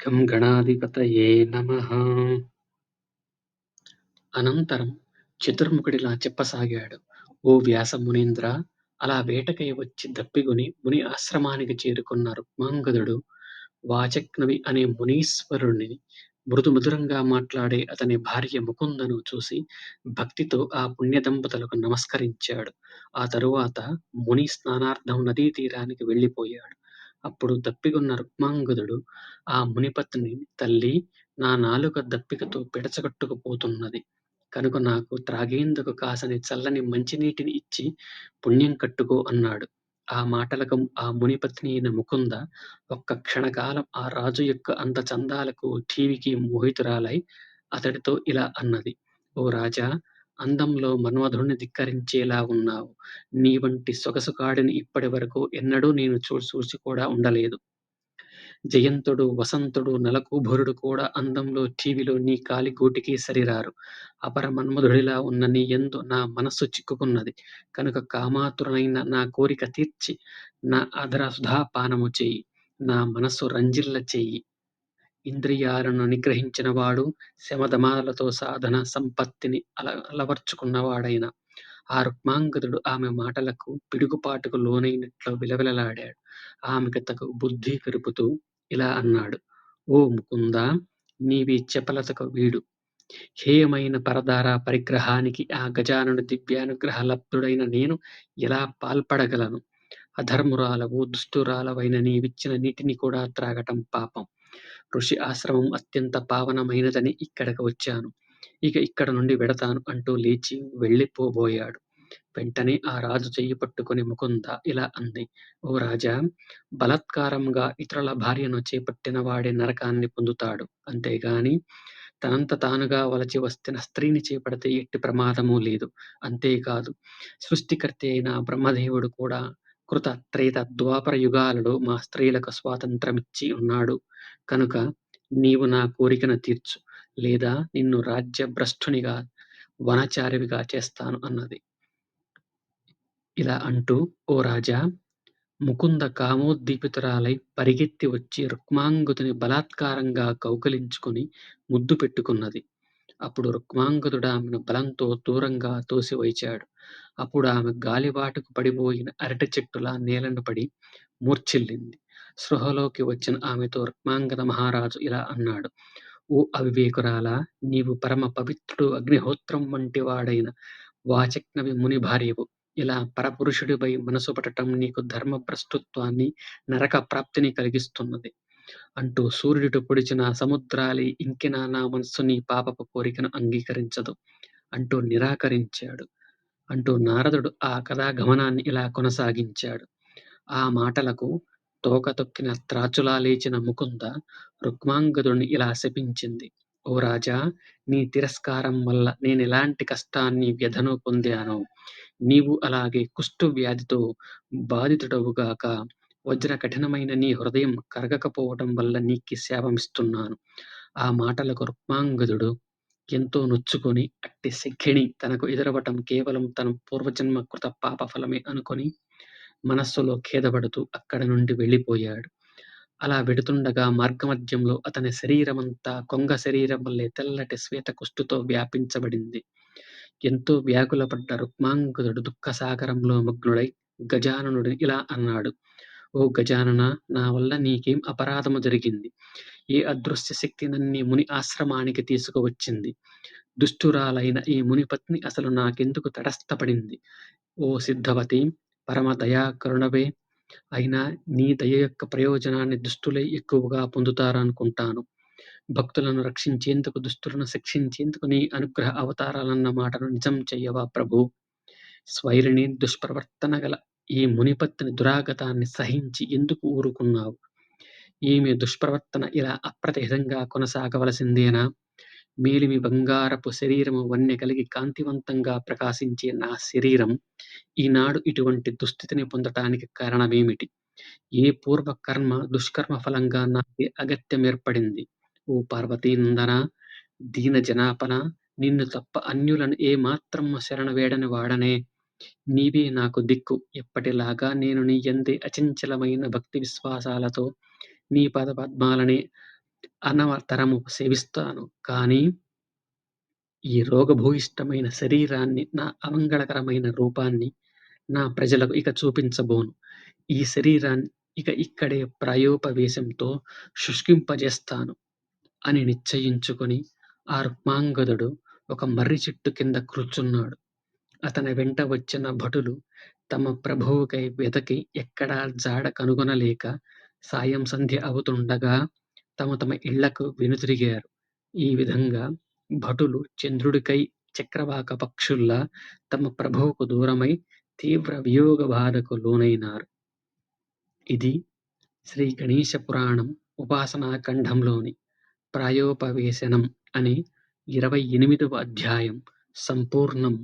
గం గణాధిపతయే నమ అనంతరం చతుర్ముఖుడిలా చెప్పసాగాడు. ఓ వ్యాస మునీంద్ర! అలా వేటకై వచ్చి దప్పిగొని ముని ఆశ్రమానికి చేరుకున్న రుక్మాంగదుడు వాచక్నవి అనే మునీశ్వరుని మృదు మధురంగా మాట్లాడే అతని భార్య ముకుందను చూసి భక్తితో ఆ పుణ్య దంపతులకు నమస్కరించాడు. ఆ తరువాత ముని స్నానార్థం నదీ తీరానికి వెళ్ళిపోయాడు. అప్పుడు దప్పిగొన్న రుక్మాంగదుడు ఆ మునిపత్ని తల్లీ! నా నాలుక దప్పికతో పిడచగొట్టుకుపోతున్నది. కనుక నాకు త్రాగేందుకు కాసని చల్లని మంచినీటిని ఇచ్చి పుణ్యం కట్టుకో అన్నాడు. ఆ మాటలకు ఆ మునిపత్ని అయిన ముకుంద ఒక్క క్షణకాలం ఆ రాజు యొక్క అందచందాలకు ఠీవికి మోహితురాలై అతడితో ఇలా అన్నది. ఓ రాజా! అందంలో మన్మధుడిని ధిక్కరించేలా ఉన్నావు. నీ వంటి నీవంటి ఇప్పటి ఇప్పటివరకు ఎన్నడూ నేను చూసి కూడా ఉండలేదు. జయంతుడు, వసంతుడు, నలకూభరుడు కూడా అందంలో టీవీలో నీ కాలి గూటికి సరిరారు. అపర మన్మధుడిలా ఉన్న నీ ఎందు నా మనస్సు చిక్కుకున్నది. కనుక కామాతురనైన నా కోరిక తీర్చి నా అధర సుధాపానము చెయ్యి. నా మనస్సు రంజిల్ల చేయి ఇంద్రియాలను నిగ్రహించినవాడు, శమధమాలతో సాధన సంపత్తిని అల అలవర్చుకున్నవాడైన ఆ రుక్మాంగదుడు ఆమె మాటలకు పిడుగుపాటుకు లోనైనట్లు విలవిలలాడాడు. ఆమెకు తగు బుద్ధి కలుపుతూ ఇలా అన్నాడు. ఓ ముకుంద నీవి చపలతకు వీడు. హేయమైన పరదార పరిగ్రహానికి ఆ గజానుడు దివ్యానుగ్రహ లబ్ధుడైన నేను ఎలా పాల్పడగలను? అధర్మురాలవు, దుష్టురాలవైన నీవిచ్చిన నీటిని కూడా త్రాగటం పాపం. ఋషి ఆశ్రమం అత్యంత పావనమైనదని ఇక్కడకు వచ్చాను. ఇక ఇక్కడ నుండి వెడతాను అంటూ లేచి వెళ్ళిపోబోయాడు. వెంటనే ఆ రాజు చెయ్యి పట్టుకుని ముకుంద ఇలా అంది. ఓ రాజా! బలాత్కారముగా ఇతరుల భార్యను చేపట్టిన వాడే నరకాన్ని పొందుతాడు. అంతేగాని తనంత తానుగా వలచి వస్తున్న స్త్రీని చేపడితే ఎట్టి ప్రమాదమూ లేదు. అంతేకాదు సృష్టికర్త అయిన బ్రహ్మదేవుడు కూడా కృత, త్రేత, ద్వాపర యుగాలలో మా స్త్రీలకు స్వాతంత్ర్యమిచ్చి ఉన్నాడు. కనుక నీవు నా కోరికను తీర్చు. లేదా నిన్ను రాజ్యభ్రష్టునిగా, వనచారివిగా చేస్తాను అన్నది. ఇలా అంటూ ఓ రాజా! ముకుంద కామోద్దీపితురాలై పరిగెత్తి వచ్చి రుక్మాంగుతుని బలాత్కారంగా కౌకలించుకుని ముద్దు పెట్టుకున్నది. అప్పుడు రుక్మాంగదుడు ఆమెను బలంతో దూరంగా తోసివైచాడు. అప్పుడామె గాలివాటుకు పడిపోయిన అరటి చెట్టులా నేలను పడి మూర్ఛిల్లింది. స్పృహలోకి వచ్చిన ఆమెతో రుక్మాంగద మహారాజు ఇలా అన్నాడు. ఓ అవివేకురాలా! నీవు పరమ పవిత్రుడు అగ్నిహోత్రం వంటివాడైన వాచక్నవి ముని భార్యవు. ఇలా పరపురుషుడిపై మనసు పడటం నీకు ధర్మభ్రష్టత్వాన్ని, నరక ప్రాప్తిని కలిగిస్తున్నది. అంటూ సూర్యుడు పొడిచిన సముద్రాలి ఇంకినా నా మనస్సు నీ పాపపు కోరికను అంగీకరించదు. అంటూ నిరాకరించాడు. అంటూ నారదుడు ఆ కథాగమనాన్ని ఇలా కొనసాగించాడు. ఆ మాటలకు తోక తొక్కిన త్రాచులా లేచిన ముకుంద రుక్మాంగదుడిని ఇలా శపించింది. ఓ రాజా! నీ తిరస్కారం వల్ల నేను ఎలాంటి కష్టాన్ని, వ్యధను పొందాను నీవు అలాగే కుష్టు వ్యాధితో బాధితుడవుగాక. వజ్ర కఠినమైన నీ హృదయం కరగకపోవటం వల్ల నీకి శాపమిస్తున్నాను. ఆ మాటలకు రుక్మాంగదుడు ఎంతో నొచ్చుకొని అట్టి శిఖిణి తనకు ఎదురవటం కేవలం తన పూర్వజన్మ కృత పాప ఫలమే అనుకొని మనస్సులో ఖేదపడుతూ అక్కడి నుండి వెళ్ళిపోయాడు. అలా వెడుతుండగా మార్గమధ్యంలో అతని శరీరమంతా కొంగ శరీరం వల్లే తెల్లటి శ్వేత కుష్టుతో వ్యాపించబడింది. ఎంతో వ్యాకులపడ్డ రుక్మాంగుదుడు దుఃఖసాగరంలో మగ్నుడై గజాననుడిని ఇలా అన్నాడు. ఓ గజానన నా వల్ల నీకేం అపరాధము జరిగింది? ఏ అదృశ్య శక్తి నన్ను ముని ఆశ్రమానికి తీసుకువచ్చింది? దుష్టురాలైన ఈ మునిపత్ని అసలు నాకెందుకు తటస్థపడింది? ఓ సిద్ధవతి పరమ దయా కరుణవే అయినా నీ దయ యొక్క ప్రయోజనాన్ని దుష్టులే ఎక్కువగా పొందుతారనుకుంటాను. భక్తులను రక్షించేందుకు, దుష్టులను శిక్షించేందుకు నీ అనుగ్రహ అవతారాలన్న మాటను నిజం చెయ్యవా ప్రభు స్వైరిణి దుష్ప్రవర్తన గల ఈ మునిపత్తిని దురాగతాన్ని సహించి ఎందుకు ఊరుకున్నావు? ఈమె దుష్ప్రవర్తన ఇలా అప్రతిహితంగా కొనసాగవలసిందేనా? మేలిమి బంగారపు శరీరము వన్నె కలిగి కాంతివంతంగా ప్రకాశించే నా శరీరం ఈనాడు ఇటువంటి దుస్థితిని పొందటానికి కారణమేమిటి? ఏ పూర్వ కర్మ, దుష్కర్మ ఫలంగా నాకు అగత్యం ఏర్పడింది ఓ పార్వతీనందన దీన జనాపన నిన్ను తప్ప అన్యులను ఏ మాత్రం శరణ వేడని వాడనే. నీవే నాకు దిక్కు. ఎప్పటిలాగా నేను నీయందే అచంచలమైన భక్తి విశ్వాసాలతో నీ పాదపద్మాలనే అనవతరము సేవిస్తాను. కానీ ఈ రోగభూయిష్టమైన శరీరాన్ని, నా అమంగళకరమైన రూపాన్ని నా ప్రజలకు ఇక చూపించబోను. ఈ శరీరాన్ని ఇక ఇక్కడే ప్రాయోపవేశంతో శుష్కింపజేస్తాను అని నిశ్చయించుకొని ఆ రుక్మాంగదుడు ఒక మర్రి చెట్టు కింద కూర్చున్నాడు. అతని వెంట వచ్చిన భటులు తమ ప్రభువుకై వెతకి ఎక్కడా జాడ కనుగొనలేక సాయం సంధ్య అవుతుండగా తమ తమ ఇళ్ళకు వెనుతిరిగారు. ఈ విధంగా భటులు చంద్రుడికై చక్రవాక పక్షుల్లా తమ ప్రభువుకు దూరమై తీవ్ర వియోగ బాధకు లోనైనారు. ఇది శ్రీ గణేశ పురాణం ఉపాసనా ఖండంలోని ప్రాయోపవేశనం అనే ఇరవై ఎనిమిదవ అధ్యాయం సంపూర్ణం.